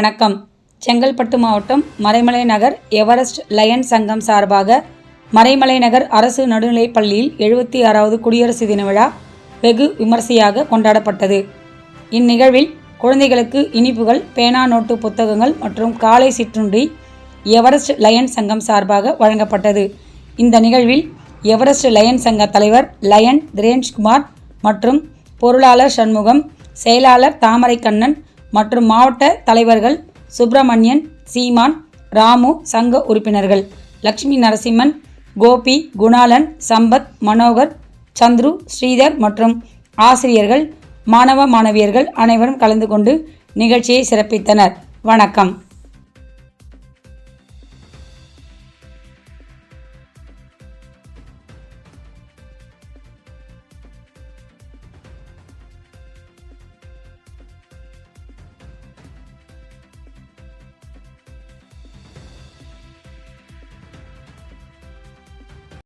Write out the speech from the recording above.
வணக்கம். செங்கல்பட்டு மாவட்டம் மறைமலை நகர் Everest line சங்கம் சார்பாக மறைமலை நகர் அரசு நடுநிலைப் பள்ளியில் எழுபத்தி ஆறாவது குடியரசு தின விழா வெகு விமர்சையாக கொண்டாடப்பட்டது. இந்நிகழ்வில் குழந்தைகளுக்கு இனிப்புகள் பேனா நோட்டு புத்தகங்கள் மற்றும் காலை சிற்றுண்டி எவரெஸ்ட் லயன் சங்கம் சார்பாக வழங்கப்பட்டது. இந்த நிகழ்வில் எவரெஸ்ட் லயன் சங்க தலைவர் லயன் திரேஷ்குமார் மற்றும் பொருளாளர் சண்முகம் செயலாளர் தாமரைக்கண்ணன் மற்றும் மாவட்ட தலைவர்கள் சுப்பிரமணியன் சீமான் ராமு சங்க உறுப்பினர்கள். லக்ஷ்மி நரசிம்மன் கோபி குணாலன் சம்பத் மனோகர் சந்துரு ஸ்ரீதர் மற்றும் ஆசிரியர்கள் மாணவ மாணவியர்கள் அனைவரும் கலந்து கொண்டு நிகழ்ச்சியை சிறப்பித்தனர். வணக்கம்.